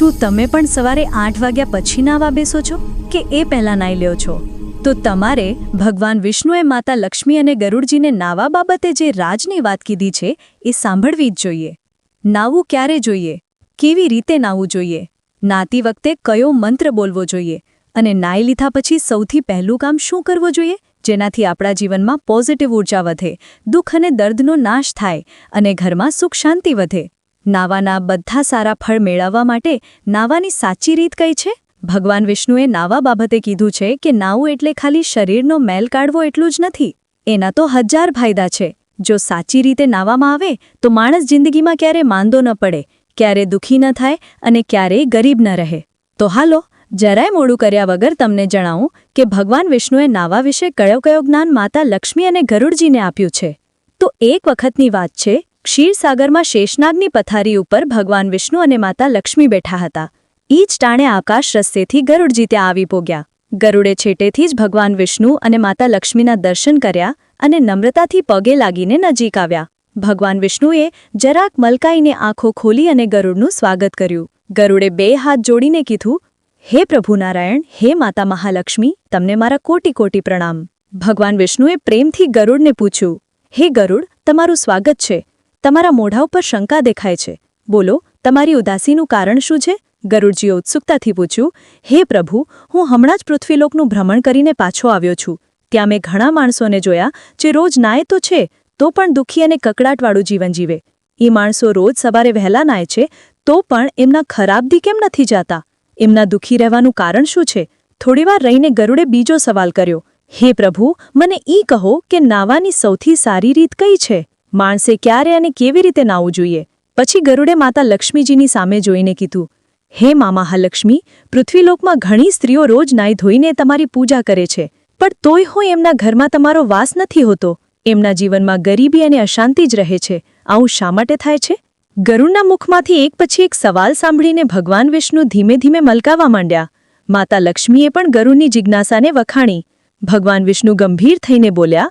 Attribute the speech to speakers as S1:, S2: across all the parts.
S1: શું તમે પણ સવારે આઠ વાગ્યા પછી નાવા બેસો છો કે એ પહેલાં નાઈ લ્યો છો? તો તમારે ભગવાન વિષ્ણુએ માતા લક્ષ્મી અને ગરુડજીને નાવા બાબતે જે રાજની વાત કીધી છે, એ સાંભળવી જ જોઈએ. નાવું ક્યારે જોઈએ? કેવી રીતે નાવું જોઈએ? નાતી વખતે કયો મંત્ર બોલવો જોઈએ? અને નાઈ લીધા પછી સૌથી પહેલું કામ શું કરવું જોઈએ? જેનાથી આપણા જીવનમાં પોઝિટિવ ઊર્જા વધે, દુઃખ અને દર્દનો નાશ થાય અને ઘરમાં સુખ શાંતિ વધે. નાવાના બધા સારા ફળ મેળવવા માટે નાવાની સાચી રીત કઈ છે? ભગવાન વિષ્ણુએ નાવા બાબતે કીધું છે કે નાવું એટલે ખાલી શરીરનો મેલ કાઢવો એટલું જ નથી. એના તો હજાર ફાયદા છે. જો સાચી રીતે નાવામાં આવે, તો માણસ જિંદગીમાં ક્યારે માંદો ન પડે, ક્યારે દુઃખી ન થાય અને ક્યારેય ગરીબ ન રહે. તો હાલો, જરાય મોડું કર્યા વગર તમને જણાવું કે ભગવાન વિષ્ણુએ નાવા વિશે કયો કયો જ્ઞાન માતા લક્ષ્મી અને ગરુડજીને આપ્યું છે. તો એક વખતની વાત છે ક્ષીરસાગરમાં શેષનાગની પથારી ઉપર ભગવાન વિષ્ણુ અને માતા લક્ષ્મી બેઠા હતા. ઈ જ ટાણે આકાશ રસ્તેથી ગરુડજી ત્યાં આવી પોગ્યા. ગરુડે છેટેથી જ ભગવાન વિષ્ણુ અને માતા લક્ષ્મીના દર્શન કર્યા અને નમ્રતાથી પગે લાગીને નજીક આવ્યા. ભગવાન વિષ્ણુએ જરાક મલકાઈને આંખો ખોલી અને ગરુડનું સ્વાગત કર્યું. ગરુડે બે હાથ જોડીને કીધું, હે પ્રભુ નારાયણ હે માતા મહાલક્ષ્મી, તમને મારા કોટી કોટી પ્રણામ. ભગવાન વિષ્ણુએ પ્રેમથી ગરુડને પૂછ્યું, હે ગરુડ, તમારું સ્વાગત છે. તમારા મોઢા ઉપર શંકા દેખાય છે. બોલો, તમારી ઉદાસીનું કારણ શું છે? ગરુડજીએ ઉત્સુકતાથી પૂછ્યું, હે પ્રભુ, હું હમણાં જ પૃથ્વીલોકનું ભ્રમણ કરીને પાછો આવ્યો છું. ત્યાં મેં ઘણા માણસોને જોયા જે રોજ નાય તો છે, તો પણ દુઃખી અને કકડાટવાળું જીવન જીવે. એ માણસો રોજ સવારે વહેલા નાય છે, તો પણ એમના ખરાબથી કેમ નથી જાતા? એમના દુઃખી રહેવાનું કારણ શું છે? થોડીવાર રહીને ગરુડે બીજો સવાલ કર્યો, હે પ્રભુ, મને ઈ કહો કે નાવાની સૌથી સારી રીત કઈ છે? માણસે ક્યારે અને કેવી રીતે નાવું જોઈએ? પછી ગરુડે માતા લક્ષ્મીજીની સામે જોઈને કીધું, હે મામા મહાલક્ષ્મી, પૃથ્વીલોકમાં ઘણી સ્ત્રીઓ રોજ નાઈ ધોઈને તમારી પૂજા કરે છે, પણ તોય હું એમના ઘરમાં તમારો વાસ નથી હોતો. એમના જીવનમાં ગરીબી અને અશાંતિ જ રહે છે. આવું શા માટે થાય છે? ગરુડના મુખમાંથી એક પછી એક સવાલ સાંભળીને ભગવાન વિષ્ણુ ધીમે ધીમે મલકાવા માંડ્યા. માતા લક્ષ્મીએ પણ ગરુડની જિજ્ઞાસાને વખાણી. ભગવાન વિષ્ણુ ગંભીર થઈને બોલ્યા,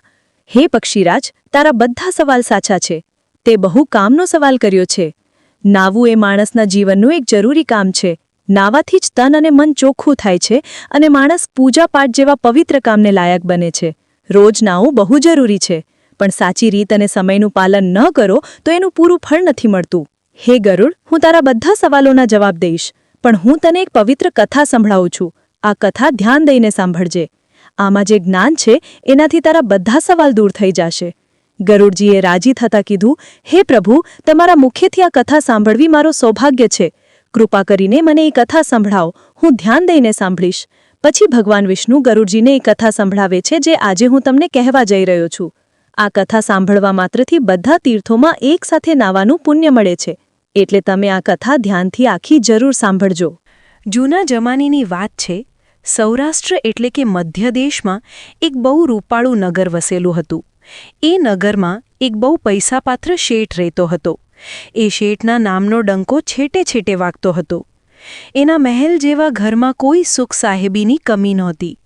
S1: હે પક્ષીરાજ તારા બધા સવાલ સાચા છે. તે બહુ કામનો સવાલ કર્યો છે. નાવું એ માણસના જીવનનું એક જરૂરી કામ છે. નાવાથી જ તન અને મન ચોખ્ખું થાય છે અને માણસ પૂજાપાઠ જેવા પવિત્ર કામને લાયક બને છે. રોજ નાવું બહુ જરૂરી છે. પણ સાચી રીત અને સમયનું પાલન ન કરો તો એનું પૂરું ફળ નથી મળતું. હે ગરુડ, હું તારા બધા સવાલોના જવાબ દઈશ. પણ હું તને એક પવિત્ર કથા સંભળાવું છું. આ કથા ધ્યાન દઈને સાંભળજે. આમાં જે જ્ઞાન છે, એનાથી તારા બધા સવાલ દૂર થઈ જશે. ગરુડજીએ રાજી થતા કીધું, હે પ્રભુ, તમારા મુખ્યથી આ કથા સાંભળવી મારો સૌભાગ્ય છે. કૃપા કરીને મને એ કથા સંભળાવો. હું ધ્યાન દઈને સાંભળીશ. પછી ભગવાન વિષ્ણુ ગરુડજીને એ કથા સંભળાવે છે જે આજે હું તમને કહેવા જઈ રહ્યો છું. આ કથા સાંભળવા માત્રથી બધા તીર્થોમાં એકસાથે નાવાનું પુણ્ય મળે છે. એટલે તમે આ કથા ધ્યાનથી આખી જરૂર સાંભળજો.
S2: જૂના જમાનીની વાત છે, સૌરાષ્ટ્ર એટલે કે મધ્ય દેશમાં એક બહુ રૂપાળું નગર વસેલું હતું. એ નગરમાં એક બહુ પૈસાપાત્ર શેઠ રહેતો હતો. એ શેઠના નામનો ડંકો છેટે છેટે વાગતો હતો. એના મહેલ જેવા ઘરમાં કોઈ સુખ સાહેબીની કમી નહોતી.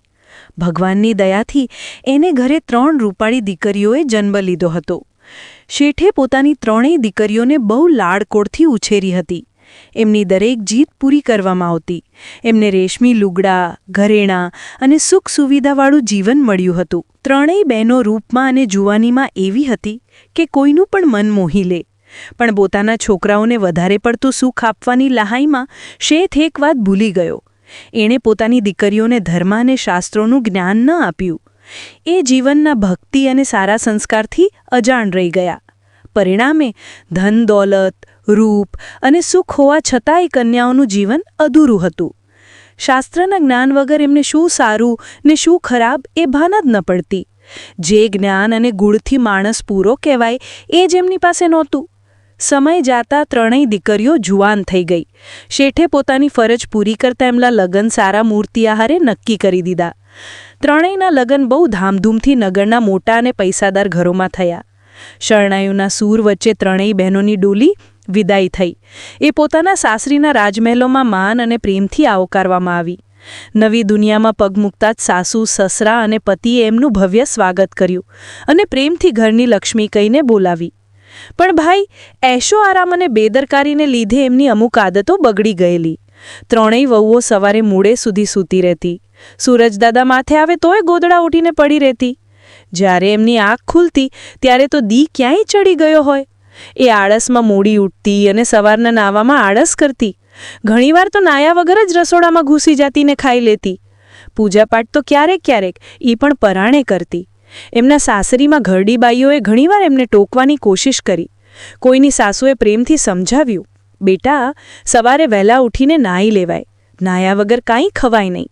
S2: ભગવાનની દયાથી એને ઘરે ત્રણ રૂપાળી દીકરીઓએ જન્મ લીધો હતો. શેઠે પોતાની ત્રણેય દીકરીઓને બહુ લાડકોડથી ઉછેરી હતી. એમની દરેક જીત પૂરી કરવામાં આવતી. એમને રેશમી લુગડા, ઘરેણાં અને સુખ સુવિધાવાળું જીવન મળ્યું હતું. ત્રણેય બહેનો રૂપમાં અને જુવાનીમાં એવી હતી કે કોઈનું પણ મન મોહી લે. પણ પોતાના છોકરાઓને વધારે પડતું સુખ આપવાની લહાઈમાં શેઠ એક વાત ભૂલી ગયો. એણે પોતાની દીકરીઓને ધર્મ અને શાસ્ત્રોનું જ્ઞાન ન આપ્યું. એ જીવનના ભક્તિ અને સારા સંસ્કારથી અજાણ રહી ગયા. પરિણામે ધન દોલત, રૂપ અને સુખ હોવા છતાંય કન્યાઓનું જીવન અધૂરું હતું. શાસ્ત્રના જ્ઞાન વગર એમને શું સારું ને શું ખરાબ એ ભાન જ ન પડતી. જે જ્ઞાન અને ગુણથી માણસ પૂરો કહેવાય એ જ એમની પાસે નહોતું. સમય જાતા ત્રણેય દીકરીઓ જુવાન થઈ ગઈ. શેઠે પોતાની ફરજ પૂરી કરતા એમના લગન સારા મૂર્તિ આહારે નક્કી કરી દીધા. ત્રણેયના લગન બહુ ધામધૂમથી નગરના મોટા અને પૈસાદાર ઘરોમાં થયા. શરણાયુના સૂર વચ્ચે ત્રણેય બહેનોની ડોલી વિદાય થઈ. એ પોતાના સાસરીના રાજમહેલોમાં માન અને પ્રેમથી આવકારવામાં આવી. નવી દુનિયામાં પગ મૂકતા જ સાસુ, સસરા અને પતિએ એમનું ભવ્ય સ્વાગત કર્યું અને પ્રેમથી ઘરની લક્ષ્મી કહીને બોલાવી. પણ ભાઈ, એશો આરામ અને બેદરકારીને લીધે એમની અમુક આદતો બગડી ગયેલી. ત્રણેય વહુઓ સવારે મૂળે સુધી સૂતી રહેતી. સૂરજદાદા માથે આવે તોય ગોદડા ઉઠીને પડી રહેતી. જ્યારે એમની આંખ ખુલતી, ત્યારે તો દી ક્યાંય ચડી ગયો હોય. એ આળસમાં મોડી ઉઠતી અને સવારના નાવામાં આળસ કરતી. ઘણીવાર તો નાયા વગર જ રસોડામાં ઘૂસી જતી ને ખાઈ લેતી. પૂજાપાઠ તો ક્યારેક ક્યારેક એ પણ પરાણે કરતી. એમના સાસરીમાં ઘરડી બાઈઓએ ઘણીવાર એમને ટોકવાની કોશિશ કરી. કોઈની સાસુએ પ્રેમથી સમજાવ્યું, બેટા, સવારે વહેલા ઉઠીને નાહી લેવાય. નાહ્યા વગર કાંઈ ખવાય નહીં.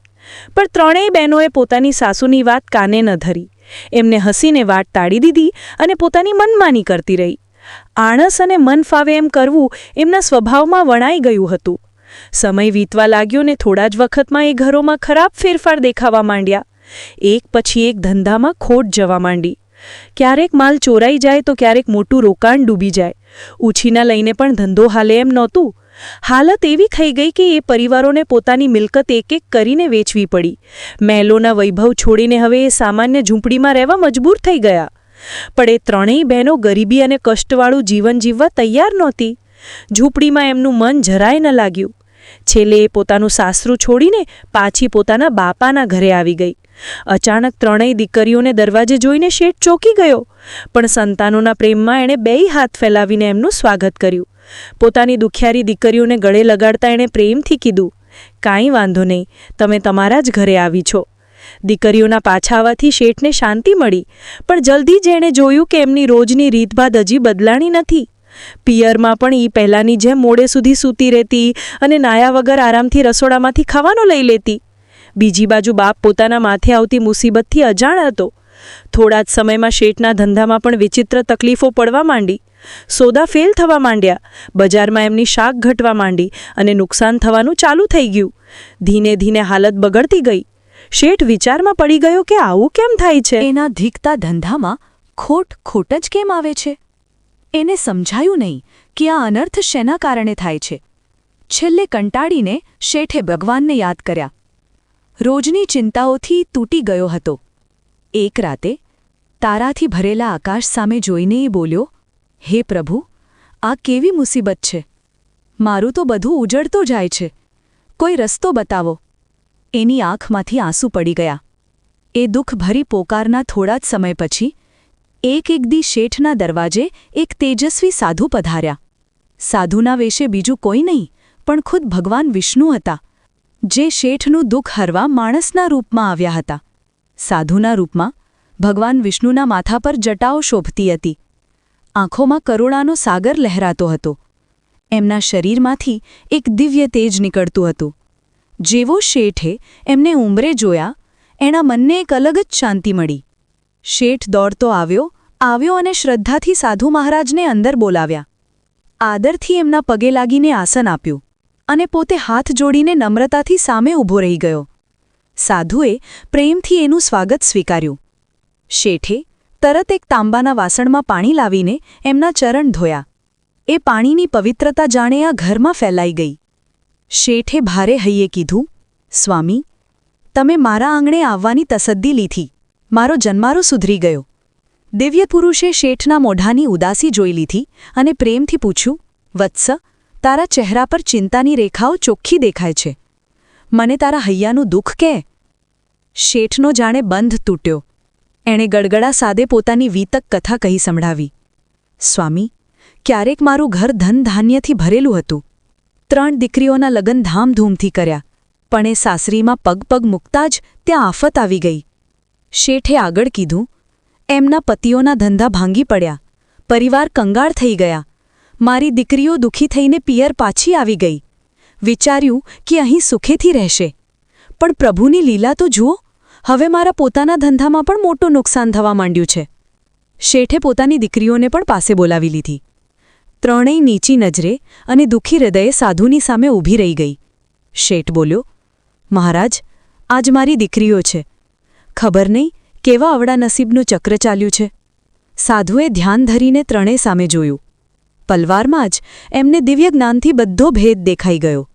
S2: પણ ત્રણેય બહેનોએ પોતાની સાસુની વાત કાને ન ધરી. એમને હસીને વાત તાળી દીધી અને પોતાની મનમાની કરતી રહી. આણસ અને મન ફાવે એમ કરવું એમના સ્વભાવમાં વણાઈ ગયું હતું. સમય વીતવા લાગ્યો ને થોડા જ વખતમાં એ ઘરોમાં ખરાબ ફેરફાર દેખાવા માંડ્યા. એક પછી એક ધંધામાં ખોટ જવા માંડી. ક્યારેક માલ ચોરાઈ જાય તો ક્યારેક મોટું રોકાણ ડૂબી જાય. ઉછીના લઈને પણ ધંધો હાલે એમ નહોતું. હાલત એવી થઈ ગઈ કે એ પરિવારોને પોતાની મિલકત એક એક કરીને વેચવી પડી. મહેલોના વૈભવ છોડીને હવે એ સામાન્ય ઝૂંપડીમાં રહેવા મજબૂર થઈ ગયા. પણ એ ત્રણેય બહેનો ગરીબી અને કષ્ટવાળું જીવન જીવવા તૈયાર નહોતી. ઝૂંપડીમાં એમનું મન જરાય ન લાગ્યું. છેલ્લે એ પોતાનું સાસરું છોડીને પાછી પોતાના બાપાના ઘરે આવી ગઈ. અચાનક ત્રણેય દીકરીઓને દરવાજે જોઈને શેઠ ચોંકી ગયો, પણ સંતાનોના પ્રેમમાં એણે બેય હાથ ફેલાવીને એમનું સ્વાગત કર્યું. પોતાની દુખિયારી દીકરીઓને ગળે લગાડતા એણે પ્રેમથી કીધું, કાંઈ વાંધો નહીં, તમે તમારા જ ઘરે આવી છો. દીકરીઓના પાછા આવવાથી શેઠને શાંતિ મળી. પણ જલ્દી જ એણે જોયું કે એમની રોજની રીતભાત હજી બદલાણી નથી. પિયરમાં પણ એ પહેલાંની જેમ મોડે સુધી સૂતી રહેતી અને નાયા વગર આરામથી રસોડામાંથી ખાવાનો લઈ લેતી. બીજી બાજુ બાપ પોતાના માથે આવતી મુસીબતથી અજાણ હતો. થોડા જ સમયમાં શેઠના ધંધામાં પણ વિચિત્ર તકલીફો પડવા માંડી. સોદા ફેલ થવા માંડ્યા. બજારમાં એમની શાક ઘટવા માંડી અને નુકસાન થવાનું ચાલુ થઈ ગયું. ધીને ધીને હાલત બગડતી ગઈ. શેઠ વિચારમાં પડી ગયો કે આવું કેમ થાય છે?
S1: એના ધીકતા ધંધામાં ખોટ ખોટ જ કેમ આવે છે? એને સમજાયું નહીં કે આ અનર્થ શેના કારણે થાય છે? છેલ્લે કંટાળીને શેઠે ભગવાનને યાદ કર્યા. રોજની ચિંતાઓથી તૂટી ગયો હતો. એક રાતે તારાથી ભરેલા આકાશ સામે જોઈને એ બોલ્યો, હે પ્રભુ, આ કેવી મુસીબત છે? મારું તો બધું ઉજળતો જાય છે. કોઈ રસ્તો બતાવો. એની આંખમાંથી આંસુ પડી ગયા. એ દુઃખભરી પોકારના થોડા જ સમય પછી, એક એક દી શેઠના દરવાજે એક તેજસ્વી સાધુ પધાર્યા. સાધુના વેશે બીજું કોઈ નહીં, પણ ખુદ ભગવાન વિષ્ણુ હતા, જે શેઠનું દુઃખ હરવા માણસના રૂપમાં આવ્યા હતા. સાધુના રૂપમાં, ભગવાન વિષ્ણુના માથા પર જટાઓ શોભતી હતી. આંખોમાં કરુણાનો સાગર લહેરાતો હતો. એમના શરીરમાંથી એક દિવ્ય તેજ નીકળતું હતું. જેવો શેઠે એમને ઉંમરે જોયા, એના મનને એક અલગ જ શાંતિ મળી. શેઠ દોડતો આવ્યો આવ્યો અને શ્રદ્ધાથી સાધુ મહારાજને અંદર બોલાવ્યા. આદરથી એમના પગે લાગીને આસન આપ્યું અને પોતે હાથ જોડીને નમ્રતાથી સામે ઊભો રહી ગયો. સાધુએ પ્રેમથી એનું સ્વાગત સ્વીકાર્યું. શેઠે તરત એક તાંબાના વાસણમાં પાણી લાવીને એમના ચરણ ધોયા. એ પાણીની પવિત્રતા જાણે આ ઘરમાં ફેલાઈ ગઈ. શેઠે ભારે હૈયે કીધું, સ્વામી, તમે મારા આંગણે આવવાની તસદ્દી લીધી. મારો જન્મારો સુધરી ગયો. દિવ્ય પુરુષે શેઠના મોઢાની ઉદાસી જોઈ લીધી અને પ્રેમથી પૂછ્યું, વત્સ, તારા ચહેરા પર ચિંતાની રેખાઓ ચોખ્ખી દેખાય છે. મને તારા હૈયાનું દુઃખ કે? શેઠનો જાણે બંધ તૂટ્યો. એણે ગડગડા સાદે પોતાની વીતક કથા કહી સંભળાવી, સ્વામી, ક્યારેક મારું ઘર ધન ધાન્યથી ભરેલું હતું. ત્રણ દીકરીઓના લગ્ન ધામધૂમથી કર્યા, પણ એ સાસરીમાં પગ પગ મૂકતા જ ત્યાં આફત આવી ગઈ. શેઠે આગળ કીધું, એમના પતિઓના ધંધા ભાંગી પડ્યા, પરિવાર કંગાળ થઈ ગયા, મારી દીકરીઓ દુઃખી થઈને પિયર પાછી આવી ગઈ. વિચાર્યું કે અહીં સુખેથી રહેશે. પણ પ્રભુની લીલા તો જુઓ, હવે મારા પોતાના ધંધામાં પણ મોટું નુકસાન થવા માંડ્યું છે. શેઠે પોતાની દીકરીઓને પણ પાસે બોલાવી લીધી. ત્રણેય નીચી નજરે અને દુઃખી હૃદયે સાધુની સામે ઊભી રહી ગઈ. શેઠ બોલ્યો, મહારાજ, આજ મારી દીકરીઓ છે. ખબર નહીં કેવા અવડા નસીબનું ચક્ર ચાલ્યું છે. સાધુએ ધ્યાન ધરીને ત્રણેય સામે જોયું. પલવારમાં જ એમને દિવ્ય જ્ઞાનથી બધો ભેદ દેખાઈ ગયો.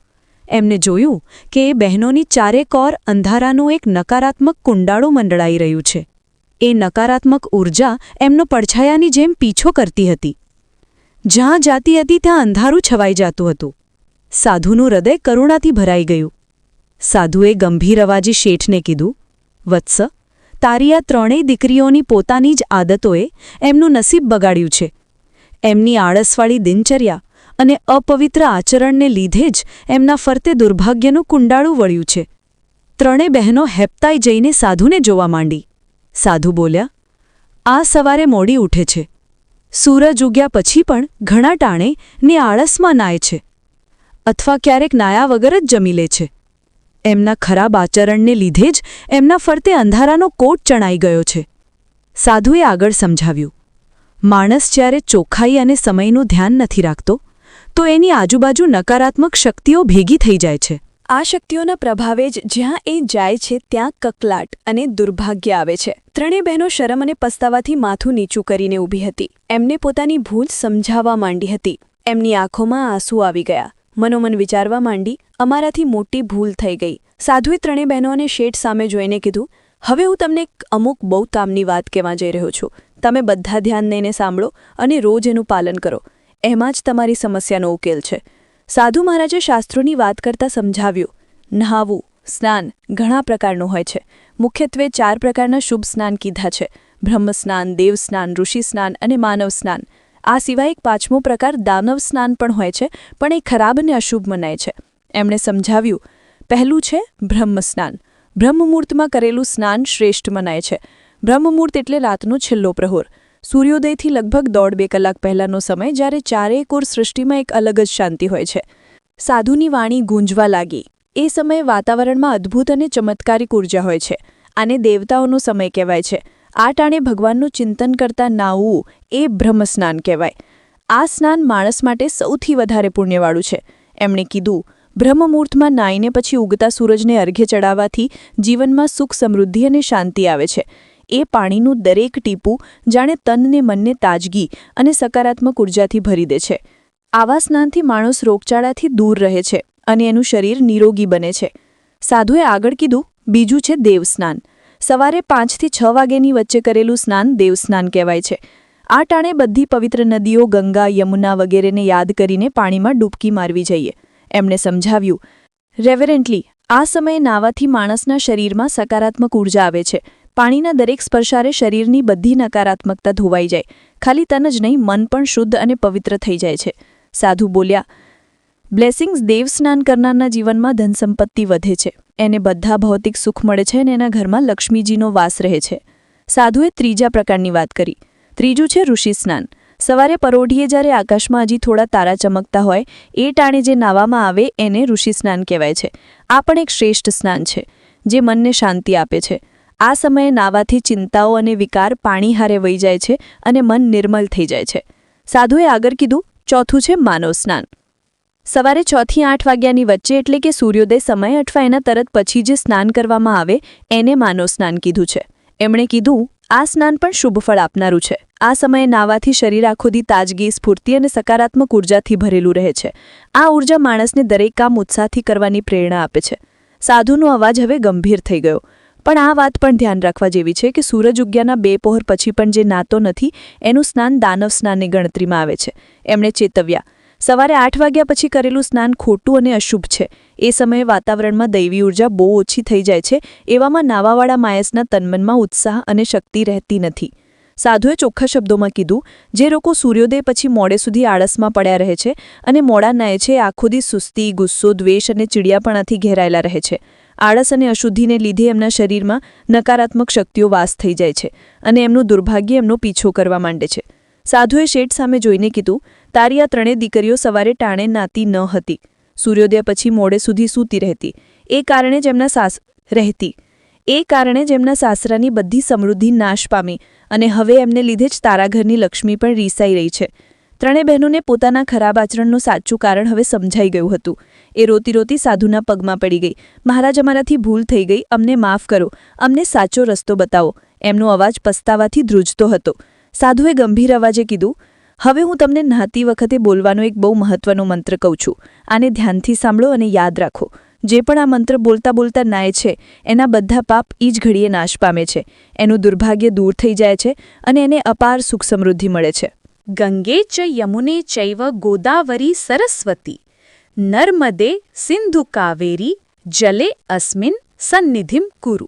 S1: એમને જોયું કે એ બહેનોની ચારે કોર અંધારાનું એક નકારાત્મક કુંડાળું મંડળાઈ રહ્યું છે. એ નકારાત્મક ઊર્જા એમનો પડછાયાની જેમ પીછો કરતી હતી. જ્યાં જાતી હતી ત્યાં અંધારું છવાઈ જાતું હતું.
S2: સાધુનું હૃદય કરુણાથી ભરાઈ ગયું. સાધુએ ગંભીર અવાજી શેઠને કીધું, વત્સ, તારી આ ત્રણેય દીકરીઓની પોતાની જ આદતોએ એમનું નસીબ બગાડ્યું છે. એમની આળસવાળી દિનચર્યા અને અપવિત્ર આચરણને લીધે જ એમના ફરતે દુર્ભાગ્યનું કુંડાળું વળ્યું છે. ત્રણે બહેનો હેપતાઈ જઈને સાધુને જોવા માંડી. સાધુ બોલ્યા, આ સવારે મોડી ઉઠે છે. સૂરજ ઉગ્યા પછી પણ ઘણા ટાણે ને આળસમાં નાય છે અથવા ક્યારેક નાયા વગર જ જમી લે છે. એમના ખરાબ આચરણને લીધે જ એમના ફરતે અંધારાનો કોટ ચણાઈ ગયો છે. સાધુએ આગળ સમજાવ્યું, માણસ જ્યારે ચોખ્ખાઈ અને સમયનું ધ્યાન નથી રાખતો, તો એની આજુબાજુ નકારાત્મક શક્તિઓ ભેગી થઈ જાય છે.
S1: આ શક્તિઓના પ્રભાવે જ જ્યાં એ જાય છે, ત્યાં કકલાટ અને દુર્ભાગ્ય આવે છે. ત્રણેય બહેનો શરમ અને પસ્તાવાથી માથું નીચું કરીને ઊભી હતી. એમને પોતાની ભૂલ સમજાવવા માંડી હતી. એમની આંખોમાં આંસુ આવી ગયા. મનોમન વિચારવા માંડી, અમારાથી મોટી ભૂલ થઈ ગઈ. સાધુએ બહેનો અને શેઠ સામે જોઈને કીધું, હવે હું તમને અમુક બહુ કામની વાત કહેવા જઈ રહ્યો છું. તમે બધા ધ્યાન દઈને સાંભળો અને રોજ એનું પાલન કરો. એમાં જ તમારી સમસ્યાનો ઉકેલ છે. સાધુ મહારાજે શાસ્ત્રોની વાત કરતાં સમજાવ્યું. નહાવું, સ્નાન ઘણા પ્રકારનું હોય છે. મુખ્યત્વે ચાર પ્રકારના શુભ સ્નાન કીધા છે. બ્રહ્મ સ્નાન દેવ સ્નાન ઋષિ સ્નાન અને માનવ સ્નાન આ સિવાય એક પાંચમો પ્રકાર દાનવ સ્નાન પણ હોય છે, પણ એ ખરાબ અને અશુભ મનાય છે. એમણે સમજાવ્યું, પહેલું છે બ્રહ્મ સ્નાન બ્રહ્મમુહૂર્તમાં કરેલું સ્નાન શ્રેષ્ઠ મનાય છે. બ્રહ્મમુહૂર્ત એટલે રાતનો છેલ્લો પ્રહોર. સૂર્યોદયથી લગભગ દોઢ બે કલાક પહેલાંનો સમય જ્યારે ચારેય કોર સૃષ્ટિમાં એક અલગ જ શાંતિ હોય છે. સાધુની વાણી ગૂંજવા લાગી. એ સમયે વાતાવરણમાં અદ્ભુત અને ચમત્કારિક ઊર્જા હોય છે. આને દેવતાઓનો સમય કહેવાય છે. આ ટાણે ભગવાનનું ચિંતન કરતા નાવું એ બ્રહ્મસ્નાન કહેવાય. આ સ્નાન માણસ માટે સૌથી વધારે પુણ્યવાળું છે. એમણે કીધું બ્રહ્મમુહૂર્તમાં નાઈને પછી ઉગતા સૂરજને અર્ઘ્ય ચડાવવાથી જીવનમાં સુખ સમૃદ્ધિ અને શાંતિ આવે છે. એ પાણીનું દરેક ટીપું જાણે તનને મનને તાજગી અને સકારાત્મક ઉર્જાથી ભરી દે છે. આવા સ્નાનથી માણસ રોગચાળાથી દૂર રહે છે અને એનું શરીર નિરોગી બને છે. સાધુએ આગળ કીધું, બીજું છે દેવસ્નાન. સવારે પાંચથી છ વાગ્યાની વચ્ચે કરેલું સ્નાન દેવસ્નાન કહેવાય છે. આ ટાણે બધી પવિત્ર નદીઓ, ગંગા, યમુના વગેરેને યાદ કરીને પાણીમાં ડૂબકી મારવી જોઈએ. એમણે સમજાવ્યું, રેવરેન્ટલી, આ સમયે નાવાથી માણસના શરીરમાં સકારાત્મક ઊર્જા આવે છે. પાણીના દરેક સ્પર્શારે શરીરની બધી નકારાત્મકતા ધોવાઈ જાય. ખાલી તન જ નહીં, મન પણ શુદ્ધ અને પવિત્ર થઈ જાય છે. સાધુ બોલ્યા, બ્લેસિંગ્સ દેવ સ્નાન કરનારના જીવનમાં ધનસંપત્તિ વધે છે. એને બધા ભૌતિક સુખ મળે છે અને એના ઘરમાં લક્ષ્મીજીનો વાસ રહે છે. સાધુએ ત્રીજા પ્રકારની વાત કરી. ત્રીજું છે ઋષિ સ્નાન. સવારે પરોઢીએ જ્યારે આકાશમાં હજી થોડા તારા ચમકતા હોય, એ ટાણે જે નાવામાં આવે એને ઋષિ સ્નાન કહેવાય છે. આ પણ એક શ્રેષ્ઠ સ્નાન છે, જે મનને શાંતિ આપે છે. આ સમયે નાવાથી ચિંતાઓ અને વિકાર પાણી હારે વહી જાય છે અને મન નિર્મલ થઈ જાય છે. સાધુએ આગળ કીધું, ચોથું છે માનવ સ્નાન. સવારે છથી આઠ વાગ્યાની વચ્ચે એટલે કે સૂર્યોદય સમય અથવા એના તરત પછી જે સ્નાન કરવામાં આવે, એને માનવ સ્નાન કીધું છે. એમણે કીધું, આ સ્નાન પણ શુભ ફળ આપનારું છે. આ સમયે નાવાથી શરીર આખોદી તાજગી, સ્ફૂર્તિ અને સકારાત્મક ઉર્જાથી ભરેલું રહે છે. આ ઊર્જા માણસને દરેક કામ ઉત્સાહથી કરવાની પ્રેરણા આપે છે. સાધુનો અવાજ હવે ગંભીર થઈ ગયો. પણ આ વાત પણ ધ્યાન રાખવા જેવી છે કે સૂરજ ઉગ્યાના બે પહોર પછી પણ જે નાતો નથી, એનું સ્નાન દાનવ સ્નાનની ગણતરીમાં આવે છે. એમણે ચેતવ્યા, સવારે આઠ વાગ્યા પછી કરેલું સ્નાન ખોટું અને અશુભ છે. એ સમયે વાતાવરણમાં દૈવી ઊર્જા બહુ ઓછી થઈ જાય છે, એવામાં નાવાવાળા માયસના તન્મનમાં ઉત્સાહ અને શક્તિ રહેતી નથી. સાધુએ ચોખ્ખા શબ્દોમાં કીધું, જે લોકો સૂર્યોદય પછી મોડે સુધી આળસમાં પડ્યા રહે છે અને મોડા નાય છે, એ આખોદી સુસ્તી, ગુસ્સો, દ્વેષ અને ચીડિયાપણાથી ઘેરાયેલા રહે છે. આળસ અને અશુદ્ધિને લીધે એમના શરીરમાં નકારાત્મક શક્તિઓ વાસ થઈ જાય છે અને એમનું દુર્ભાગ્ય એમનો પીછો કરવા માંડે છે. સાધુએ શેઠ સામે જોઈને કીધું, તારી આ ત્રણેય દીકરીઓ સવારે ટાણે નાતી ન હતી. સૂર્યોદય પછી મોડે સુધી સૂતી રહેતી. એ કારણે જ એમના સાસ રહેતી. એ કારણે જ એમના સાસરાની બધી સમૃદ્ધિ નાશ પામી અને હવે એમને લીધે જ તારા ઘરની લક્ષ્મી પણ રીસાઈ રહી છે. ત્રણે બહેનોને પોતાના ખરાબ આચરણનું સાચું કારણ હવે સમજાઈ ગયું હતું. એ રોતી રોતી સાધુના પગમાં પડી ગઈ. મહારાજ અમારાથી ભૂલ થઈ ગઈ. અમને માફ કરો. અમને સાચો રસ્તો બતાવો. એમનો અવાજ પસ્તાવાથી ધ્રુજતો હતો. સાધુએ ગંભીર અવાજે કીધું, હવે હું તમને નહાતી વખતે બોલવાનો એક બહુ મહત્વનો મંત્ર કહું છું. આને ધ્યાનથી સાંભળો અને યાદ રાખો. જે પણ આ મંત્ર બોલતા બોલતા નાય છે, એના બધા પાપ ઈ જ ઘડીએ નાશ પામે છે. એનું દુર્ભાગ્ય દૂર થઈ જાય છે અને એને અપાર સુખ સમૃદ્ધિ મળે છે.
S3: ગંગે ચ યમુને ચૈવ ગોદાવરી સરસ્વતી. નર્મદે સિંધુ કાવેરી જલે અસ્મિન સન્નિધિમ કુરુ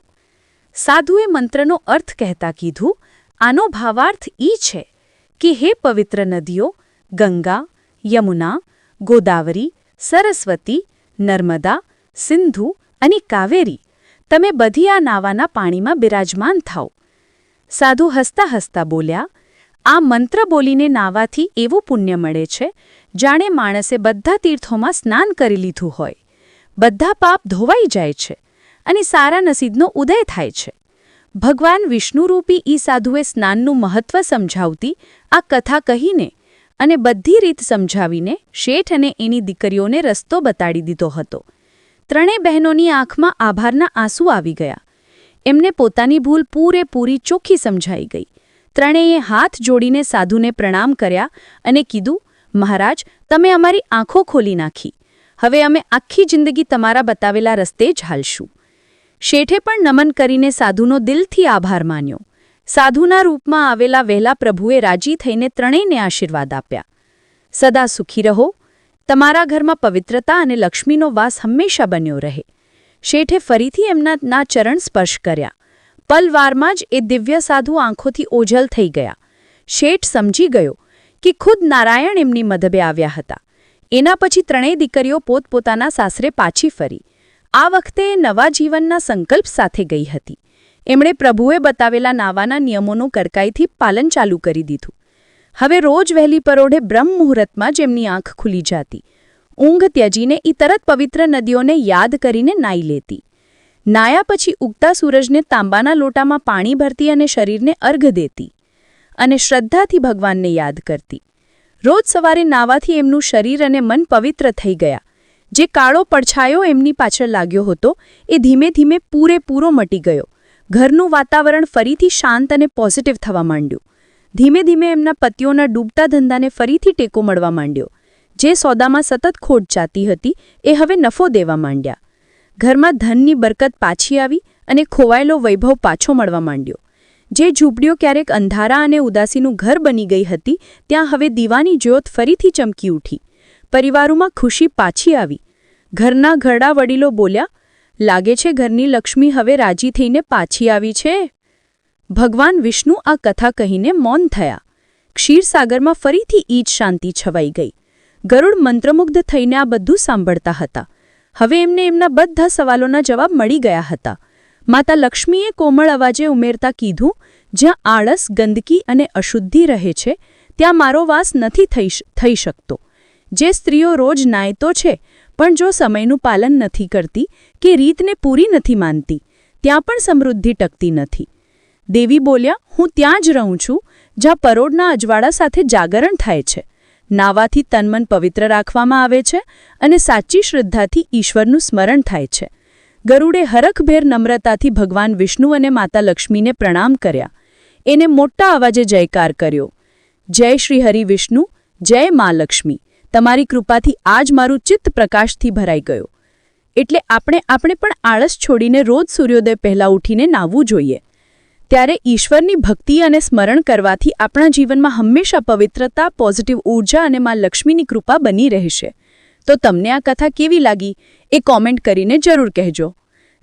S3: સાધુએ મંત્રનો અર્થ કહેતા કીધું આનો ભાવાર્થ ઈ છે કે હે પવિત્ર નદીઓ ગંગા યમુના ગોદાવરી સરસ્વતી નર્મદા સિંધુ અને કાવેરી તમે બધી આ નાવાના પાણીમાં બિરાજમાન થાઓ સાધુ હસતા હસતા બોલ્યા આ મંત્ર બોલીને નાવાથી એવું પુણ્ય મળે છે, જાણે માણસે બધા તીર્થોમાં સ્નાન કરી લીધું હોય. બધા પાપ ધોવાઈ જાય છે અને સારા નસીબનો ઉદય થાય છે. ભગવાન વિષ્ણુરૂપી ઈ સાધુએ સ્નાનનું મહત્વ સમજાવતી આ કથા કહીને અને બધી રીત સમજાવીને શેઠ અને એની દીકરીઓને રસ્તો બતાડી દીધો હતો. ત્રણેય બહેનોની આંખમાં આભારના આંસુ આવી ગયા. એમને પોતાની ભૂલ પૂરેપૂરી ચોખ્ખી સમજાઈ ગઈ. ત્રણેયે હાથ જોડીને સાધુને પ્રણામ કર્યા અને કીધું, મહારાજ, તમે અમારી આંખો ખોલી નાખી. હવે અમે આખી જિંદગી તમારા બતાવેલા રસ્તે જ હાલશું. શેઠે પણ નમન કરીને સાધુનો દિલથી આભાર માન્યો. સાધુના રૂપમાં આવેલા વહેલા પ્રભુએ રાજી થઈને ત્રણેયને આશીર્વાદ આપ્યા. સદા સુખી રહો. તમારા ઘરમાં પવિત્રતા અને લક્ષ્મીનો વાસ હંમેશા બન્યો રહે. શેઠે ફરીથી એમના ચરણ સ્પર્શ કર્યા. પલવારમાં જ એ દિવ્ય સાધુ આંખોથી ઓઝલ થઈ ગયા. શેઠ સમજી ગયો કે ખુદ નારાયણ એમની મદબે આવ્યા હતા. એના પછી ત્રણેય દીકરીઓ પોતપોતાના સાસરે પાછી ફરી. આ વખતે એ નવા જીવનના સંકલ્પ સાથે ગઈ હતી. એમણે પ્રભુએ બતાવેલા નાવાના નિયમોનું કડકાઈથી પાલન ચાલુ કરી દીધું. હવે રોજ વહેલી પરોઢે બ્રહ્મ મુહૂર્તમાં જ એમની આંખ ખુલી જાતી. ઊંઘ ત્યજીને ઈ તરત પવિત્ર નદીઓને યાદ કરીને નાઈ લેતી. નાયા પછી ઉગતા સૂરજને તાંબાના લોટામાં પાણી ભરતી અને શરીરને અર્ઘ દેતી અને શ્રદ્ધાથી ભગવાનને યાદ કરતી. રોજ સવારે નાવાથી એમનું શરીર અને મન પવિત્ર થઈ ગયા. જે કાળો પડછાયો એમની પાછળ લાગ્યો હતો, એ ધીમે ધીમે પૂરેપૂરો મટી ગયો. ઘરનું વાતાવરણ ફરીથી શાંત અને પોઝિટિવ થવા માંડ્યું. ધીમે ધીમે એમના પતિઓના ડૂબતા ધંધાને ફરીથી ટેકો મળવા માંડ્યો. જે સોદામાં સતત ખોટ જાતી હતી, એ હવે નફો દેવા માંડ્યા. ઘરમાં ધનની બરકત પાછી આવી અને ખોવાયેલો વૈભવ પાછો મળવા માંડ્યો. જે ઝૂંપડીઓ ક્યારેક અંધારા અને ઉદાસીનું ઘર બની ગઈ હતી, ત્યાં હવે દીવાની જ્યોત ફરીથી ચમકી ઉઠી. પરિવારોમાં ખુશી પાછી આવી. ઘરના ઘરડા વડીલો બોલ્યા, લાગે છે ઘરની લક્ષ્મી હવે રાજી થઈને પાછી આવી છે? ભગવાન વિષ્ણુ આ કથા કહીને મૌન થયા. ક્ષીરસાગરમાં ફરીથી ઈજ શાંતિ છવાઈ ગઈ. ગરુડ મંત્રમુગ્ધ થઈને આ બધું સાંભળતા હતા. હવે એમને એમના બધા સવાલોના જવાબ મળી ગયા હતા. માતા લક્ષ્મીએ કોમળ અવાજે ઉમેરતા કીધું, જ્યાં આળસ, ગંદકી અને અશુદ્ધિ રહે છે, ત્યાં મારો વાસ નથી થઈ શકતો. જે સ્ત્રીઓ રોજ નાયતો છે, પણ જો સમયનું પાલન નથી કરતી કે રીતને પૂરી નથી માનતી, ત્યાં પણ સમૃદ્ધિ ટકતી નથી. દેવી બોલ્યા, હું ત્યાં જ રહું છું, જ્યાં પરોઢના અજવાળા સાથે જાગરણ થાય છે. નાવાથી તનમન પવિત્ર રાખવામાં આવે છે અને સાચી શ્રદ્ધાથી ઈશ્વરનું સ્મરણ થાય છે. ગરુડે હરખભેર નમ્રતાથી ભગવાન વિષ્ણુ અને માતા લક્ષ્મીને પ્રણામ કર્યા. એને મોટા અવાજે જયકાર કર્યો. જય શ્રી હરિ વિષ્ણુ, જય મા લક્ષ્મી. તમારી કૃપાથી આજ મારું ચિત્ત પ્રકાશથી ભરાઈ ગયો. એટલે આપણે આપણે પણ આળસ છોડીને રોજ સૂર્યોદય પહેલાં ઉઠીને નાહવું જોઈએ. ત્યારે ઈશ્વરની ભક્તિ અને સ્મરણ કરવાથી આપણા જીવનમાં હંમેશા પવિત્રતા, પોઝિટિવ ઊર્જા અને માં લક્ષ્મીની કૃપા બની રહેશે. તો તમને આ કથા કેવી લાગી? એ કોમેન્ટ કરીને જરૂર કહેજો.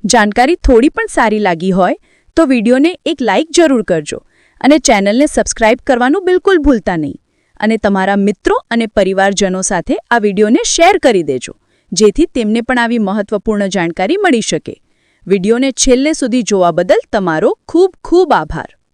S3: જાણકારી થોડી પણ સારી લાગી હોય, તો વિડીયોને એક લાઇક જરૂર કરજો અને ચેનલને સબસ્ક્રાઇબ કરવાનું બિલકુલ ભૂલતા નહીં. અને તમારા મિત્રો અને પરિવારજનો સાથે આ વિડીયોને શેર કરી દેજો, જેથી તેમને પણ આવી મહત્વપૂર્ણ જાણકારી મળી શકે. વિડીયોને છેલ્લે સુધી જોવા બદલ તમારો ખૂબ ખૂબ આભાર.